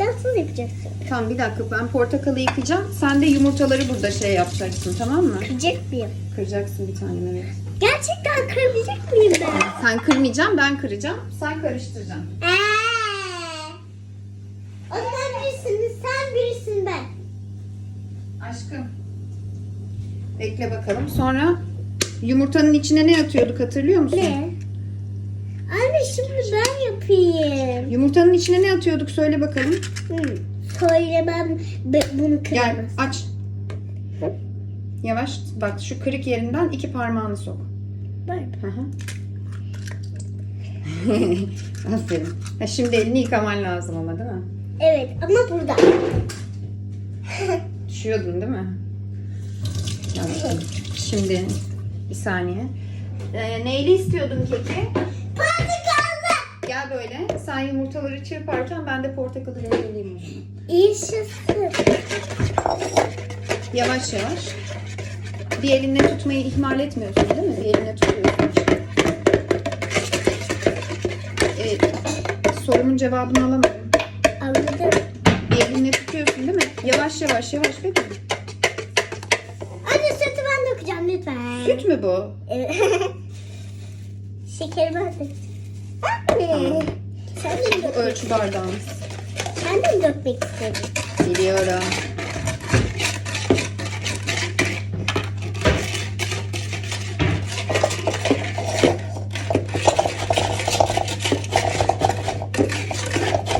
Nasıl yapacaksın? Tamam bir dakika ben portakalı yıkayacağım. Sen de yumurtaları burada şey yapacaksın tamam mı? Kıracak mıyım? Kıracaksın bir tanem evet. Gerçekten kırabilecek miyim ben? Sen kırmayacaksın ben kıracağım. Sen karıştıracaksın. Eee. O sen birisin, sen birisin ben. Aşkım. Bekle bakalım. Sonra yumurtanın içine ne atıyorduk hatırlıyor musun? Ne? Anne şimdi ben yapayım. Yumurtanın içine ne atıyorduk söyle bakalım. Hı. Söyle ben be- bunu Gel kıramaz. aç. Yavaş bak şu kırık yerinden iki parmağını sok. Hı. Aferin. Ha, şimdi elini yıkaman lazım ama değil mi? Evet ama burada. Düşüyordun değil mi? Şimdi bir saniye. Ee, neyli istiyordun keki? Böyle. Sen yumurtaları çırparken ben de portakalı rendeleyeyim. İyişisin. Yavaş yavaş. Bir elinle tutmayı ihmal etmiyorsun değil mi? Bir elinle tutuyorsun. Evet. Sorumun cevabını alamadım. Anladım. Bir elinle tutuyorsun değil mi? Yavaş yavaş yavaş bebeğim. Anne sütü ben dökeceğim lütfen. Süt mü bu? Evet. Şekeri ben dökeceğim. Anne. Sen de Bu ölçü bardağımız. Sen de dökmek istedin? Biliyorum.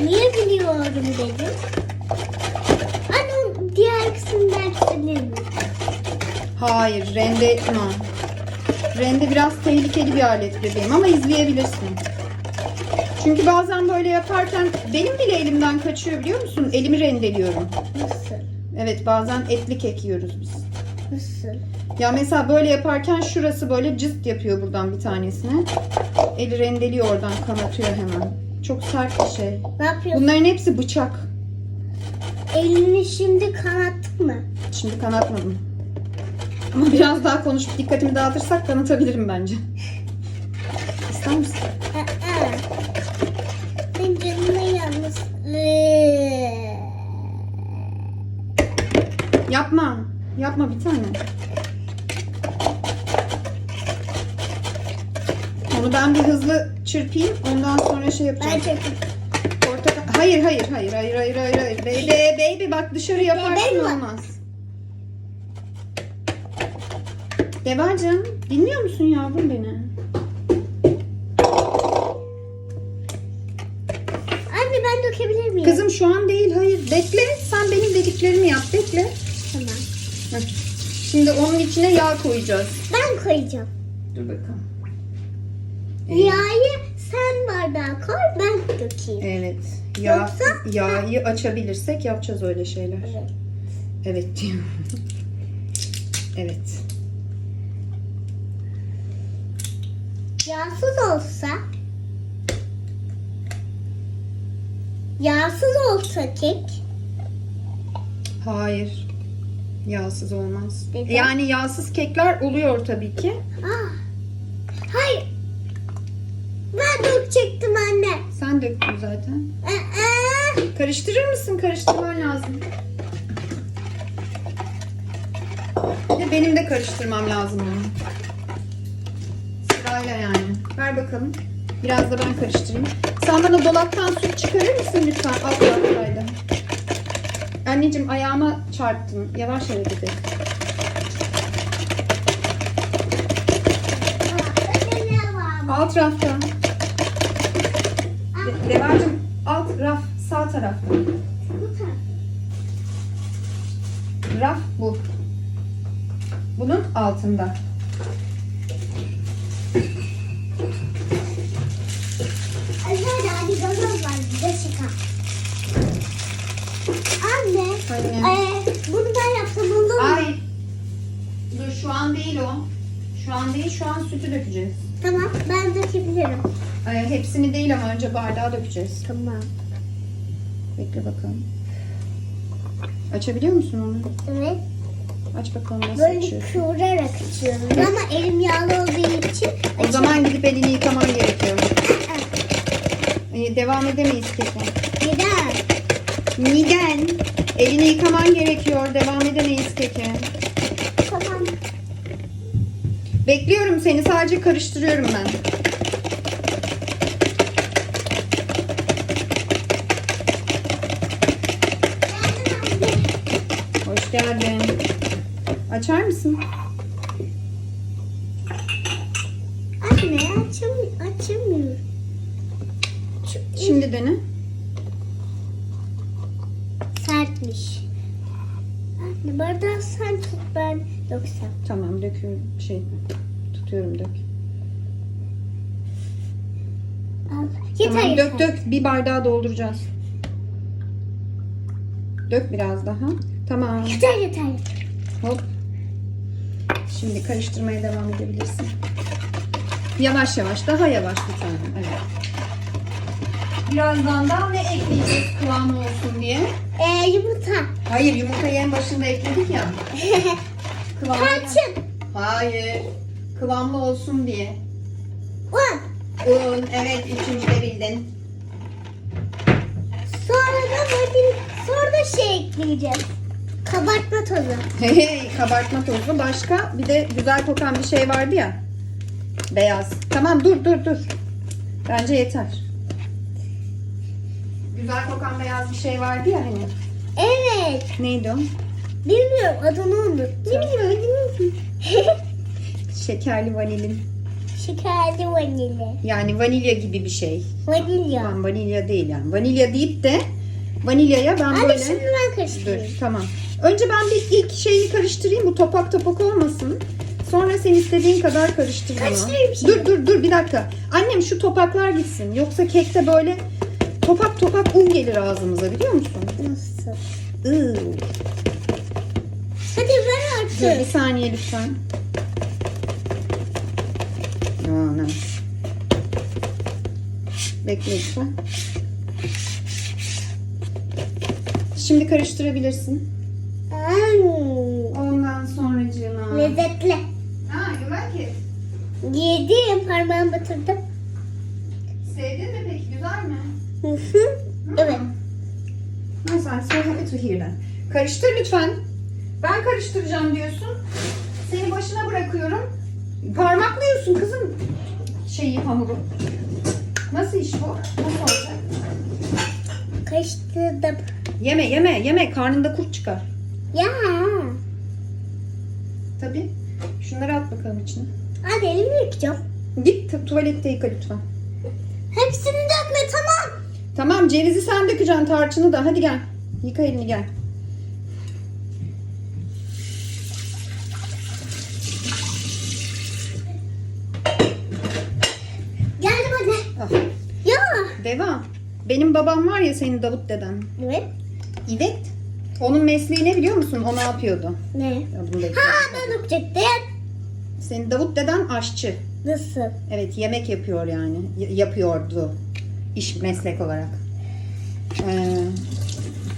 Niye biliyorum dedim. Anne o diğer mi? Hayır, rende etme. Rende biraz tehlikeli bir alet bebeğim ama izleyebilirsin. Çünkü bazen böyle yaparken benim bile elimden kaçıyor biliyor musun? Elimi rendeliyorum. Nasıl? Evet bazen etli kek yiyoruz biz. Nasıl? Ya mesela böyle yaparken şurası böyle cıst yapıyor buradan bir tanesine. Eli rendeliyor oradan kanatıyor hemen. Çok sert bir şey. Ne yapıyorsun? Bunların hepsi bıçak. Elini şimdi kanattık mı? Şimdi kanatmadım. Ama biraz daha konuşup dikkatimi dağıtırsak kanatabilirim bence. İster misin? Aa. Ben canıma yalnız. Iıı. Yapma. Yapma bir tane. Onu ben bir hızlı çırpayım. Ondan sonra şey yapacağım. Ben çektim. Portakal... Hayır hayır hayır hayır hayır hayır hayır. Baby baby bak dışarı yaparsın Baby olmaz. Devacığım dinliyor musun yavrum beni? Anne ben dökebilir miyim? Kızım şu an değil hayır. Bekle sen benim dediklerimi yap bekle. Heh. Şimdi onun içine yağ koyacağız. Ben koyacağım. Dur bakalım. Yağı sen bardağa koy ben dökeyim. Evet. Yağ, Yoksa- yağı açabilirsek yapacağız öyle şeyler. Evet. Evet diyor. evet. Yağsız olsa Yağsız olsa kek Hayır. Yağsız olmaz. Neden? Yani yağsız kekler oluyor tabii ki. ah, Hayır Ben dökecektim anne Sen döktün zaten. Aa, Karıştırır mısın? Karıştırman lazım. De benim de karıştırmam lazım onu. Sırayla yani. Ver bakalım. Biraz da ben karıştırayım. Sen bana dolaptan süt çıkarır mısın lütfen? Alt taraftaydı. Anneciğim ayağıma çarptın. Yavaş hareket et. Alt rafta. De- alt raf sağ tarafta. Raf bu. Bunun altında. Ee, Bunu ben yapsam olur mu? Ay. Dur şu an değil o. Şu an değil şu an sütü dökeceğiz. Tamam ben dökebilirim Ee, hepsini değil ama önce bardağa dökeceğiz. Tamam Bekle bakalım. Açabiliyor musun onu? Evet Aç bakalım nasıl Böyle açıyorsun. kıvırarak açıyorum ama elim yağlı olduğu için O zaman gidip elini yıkaman gerekiyor. Ee, devam edemeyiz kesin. Neden? Neden? Elini yıkaman gerekiyor. Devam edemeyiz keke. Tamam. Bekliyorum seni. Sadece karıştırıyorum ben. Hoş geldin. Açar mısın? Anne açam açamıyorum. Şu- Şimdi dene. Sertmiş. Anne bardağı sen tut ben yoksa. Tamam döküyorum. Şey tutuyorum dök. Al. Yeter tamam yeter. dök dök. Bir bardağı dolduracağız. Dök biraz daha. Tamam. Yeter yeter. yeter. Hop. Şimdi karıştırmaya devam edebilirsin. Yavaş yavaş, daha yavaş bir tanem. Evet. Birazdan da ne ekleyeceğiz kıvamı olsun diye? Ee, yumurta. Hayır, yumurtayı en başında ekledik ya. Kıvamı... Tarçın. Hayır. Kıvamlı olsun diye. Un. Un, evet üçüncü de bildin. Sonra da vanil, sonra da şey ekleyeceğiz. Kabartma tozu. Hey, kabartma tozu. Başka bir de güzel kokan bir şey vardı ya. Beyaz. Tamam dur dur dur. Bence yeter. Güzel kokan beyaz bir şey vardı ya hani. Evet. Neydi o? Bilmiyorum adını unuttum. Şekerli vanilin. Şekerli vanilya. Yani vanilya gibi bir şey. Vanilya. Tamam vanilya değil yani. Vanilya deyip de vanilyaya ben Anne böyle... şimdi ben Dur karıştırayım. tamam. Önce ben bir ilk şeyi karıştırayım. Bu topak topak olmasın. Sonra sen istediğin kadar karıştır bunu. Karıştırayım şimdi. Dur dur dur bir dakika. Annem şu topaklar gitsin. Yoksa kekte böyle topak topak un gelir ağzımıza biliyor musun? Nasıl? Iı. Hadi ver Dur bir artık. saniye lütfen. Ana. Bekle lütfen. Şimdi karıştırabilirsin. Hmm, Ondan sonracığına. lezzetli. Ha, you like it. Yedim parmağımı batırdım. Sevdin mi peki? Güzel mi? Evet. Nice, so happy to that. Karıştır lütfen. Ben karıştıracağım diyorsun. Seni başına bırakıyorum. Parmaklıyorsun kızım şeyi hamuru. Nasıl iş bu? Nasıl olacak? Karıştırdım. Yeme yeme yeme karnında kurt çıkar. Ya. Tabii. Şunları at bakalım içine. Hadi elimi yıkayacağım. Git tu- tuvalette yıka lütfen. Hepsini tamam. Cevizi sen dökeceksin tarçını da hadi gel. Yıka elini gel. Geldim anne. Ah. Ya. Deva. Benim babam var ya senin Davut deden. Evet. İvet. Onun mesleği ne biliyor musun? O ne yapıyordu? Ne? Ha ben dökecektim. Senin Davut deden aşçı. Nasıl? Evet yemek yapıyor yani. Y- yapıyordu. İş meslek olarak. Ee,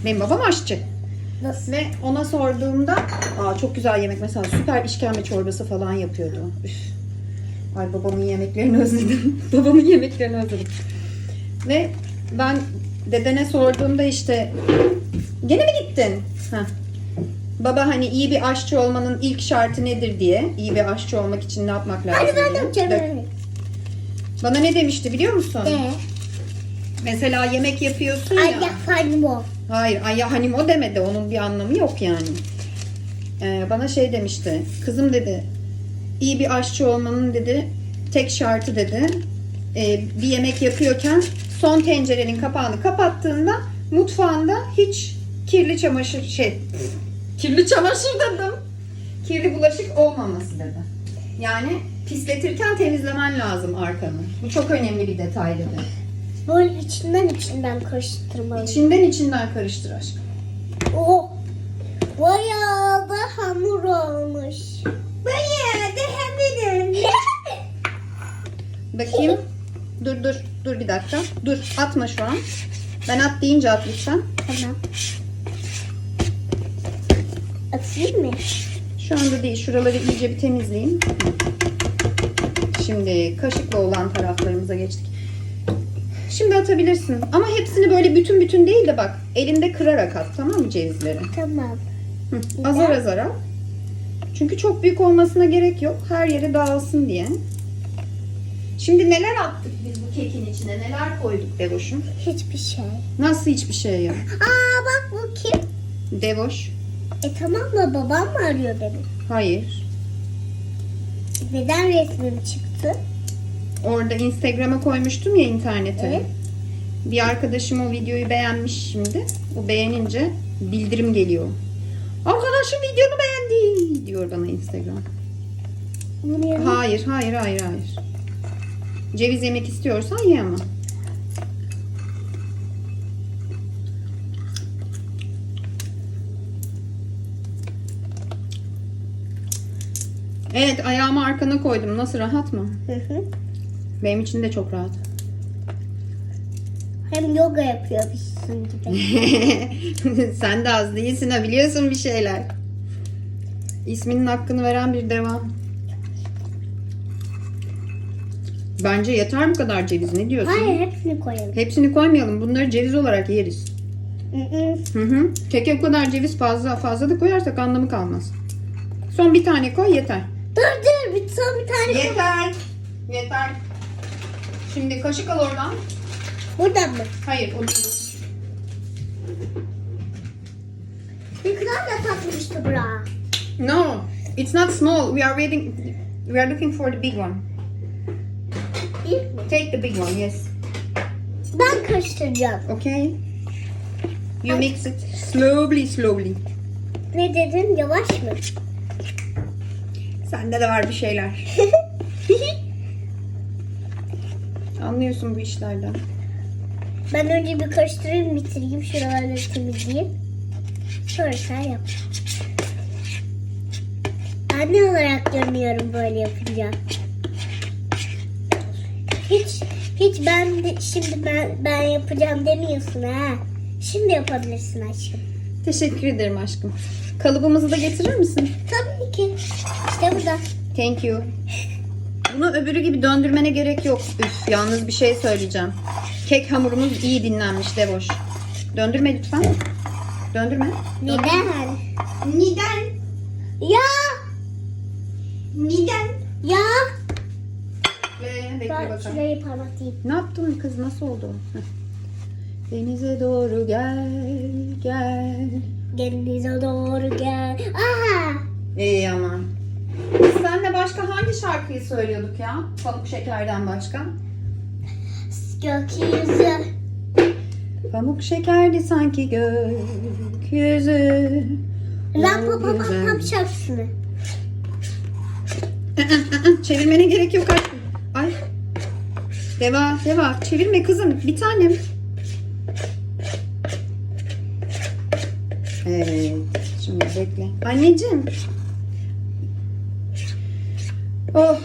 benim babam aşçı. Nasıl? Ve ona sorduğumda Aa, çok güzel yemek mesela süper işkembe çorbası falan yapıyordu. Üf. Ay babamın yemeklerini özledim. babamın yemeklerini özledim. Ve ben dedene sorduğumda işte gene mi gittin? Heh. Baba hani iyi bir aşçı olmanın ilk şartı nedir diye. iyi bir aşçı olmak için ne yapmak lazım Hadi ben diye. dökeceğim Dök. anne. Bana ne demişti biliyor musun? Ne? Mesela yemek yapıyorsun Ay ya. yaparım o. Hayır, ay ya hani o demedi. Onun bir anlamı yok yani. Ee, bana şey demişti. Kızım dedi. iyi bir aşçı olmanın dedi tek şartı dedi. e, bir yemek yapıyorken son tencerenin kapağını kapattığında mutfağında hiç kirli çamaşır şey kirli çamaşır dedim. Kirli bulaşık olmaması dedi. Yani pisletirken temizlemen lazım arkanı. Bu çok önemli bir detay dedi. Böyle içinden içinden karıştırmalıyım. İçinden içinden karıştır aşkım. Oh. Bayağı da hamur olmuş. Bayağı da hamurun. Bakayım. Dur dur. Dur bir dakika. Dur. Atma şu an. Ben at deyince at lütfen. Tamam. Atayım mı? Şu anda değil. Şuraları iyice bir temizleyeyim. Şimdi kaşıkla olan taraflarımıza geçtik. Şimdi atabilirsin. Ama hepsini böyle bütün bütün değil de bak. Elinde kırarak at tamam mı cevizleri? Tamam. Hı, azar azar al. Çünkü çok büyük olmasına gerek yok. Her yere dağılsın diye. Şimdi neler attık biz bu kekin içine? Neler koyduk Devoş'um? Hiçbir şey. Nasıl hiçbir şey ya? Aa bak bu kim? Devoş. E tamam da babam mı arıyor beni? Hayır. Neden resmim çıktı? Orada Instagram'a koymuştum ya internete. Evet. Bir arkadaşım o videoyu beğenmiş şimdi. O beğenince bildirim geliyor. Arkadaşım videonu beğendi diyor bana Instagram. Hayır, hayır, hayır, hayır. Ceviz yemek istiyorsan ye ama. Evet, ayağımı arkana koydum. Nasıl rahat mı? Hı hı. Benim için de çok rahat. Hem yoga yapıyormuşsun gibi. Sen de az değilsin ha biliyorsun bir şeyler. İsminin hakkını veren bir devam. Bence yeter bu kadar ceviz. Ne diyorsun? Hayır hepsini koyalım. Hepsini koymayalım. Bunları ceviz olarak yeriz. Hı hı. Keke bu kadar ceviz fazla fazla da koyarsak anlamı kalmaz. Son bir tane koy yeter. Dur dur bir son bir tane koy. Yeter. Yeter. Şimdi kaşık al oradan. Buradan mı? Hayır o değil. Kadar da tatlıymıştı bura. No, it's not small. We are waiting. We are looking for the big one. Mi? Take the big one, yes. Ben karıştıracağım. Okay. You mix it slowly, slowly. Ne dedin? Yavaş mı? Sende de var bir şeyler. Anlıyorsun bu işlerden. ben önce bir karıştırayım bitireyim. Şuraları temizleyeyim. Sonra sen yap. Anne olarak görünüyorum böyle yapınca. Hiç hiç ben de, şimdi ben ben yapacağım demiyorsun ha. Şimdi yapabilirsin aşkım. Teşekkür ederim aşkım. Kalıbımızı da getirir misin? Tabii ki. İşte burada. Thank you. Bunu öbürü gibi döndürmene gerek yok. Üf, yalnız bir şey söyleyeceğim. Kek hamurumuz iyi dinlenmiş Devoş. Döndürme lütfen. Döndürme. Neden? Neden? Ya Neden? ya. Ve bekle Ben bakalım. şurayı parlatayım. Ne yaptın kız? Nasıl oldu? Heh. Denize doğru gel, gel. Denize doğru gel. Aha. İyi ama. Biz seninle başka hangi şarkıyı söylüyorduk ya? Pamuk Şeker'den başka. Gökyüzü. Pamuk şekerdi sanki gökyüzü. Lan pam Güzel. pam şarkısını. Çevirmene gerek yok aşkım. Ay. Deva, deva. Çevirme kızım. Bir tanem. Evet. Şimdi bekle. Anneciğim. Oh.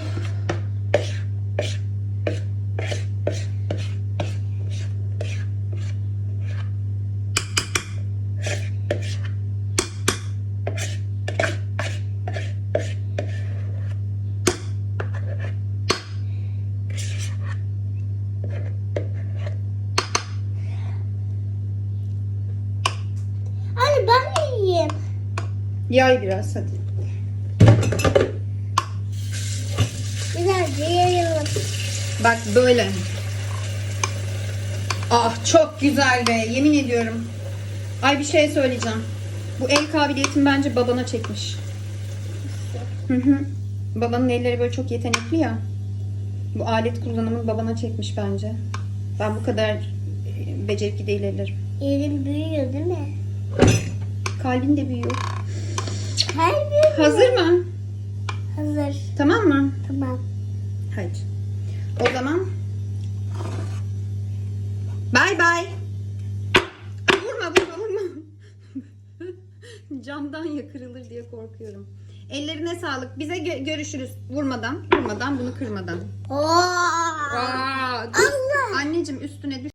Anne ben de yiyeyim. Yay biraz hadi. Bak böyle. Ah çok güzel be. Yemin ediyorum. Ay bir şey söyleyeceğim. Bu el kabiliyetini bence babana çekmiş. Hı hı. Babanın elleri böyle çok yetenekli ya. Bu alet kullanımını babana çekmiş bence. Ben bu kadar e, becerikli değil ellerim. Elim büyüyor değil mi? Kalbin de büyüyor. Büyüyor. Hazır mı? Hazır. Tamam mı? Tamam. Hadi. O zaman Bay bay. Vurma vurma vurma. Camdan ya kırılır diye korkuyorum. Ellerine sağlık. Bize gö- görüşürüz. Vurmadan, vurmadan, bunu kırmadan. Aa, dur. Allah. Anneciğim üstüne düş.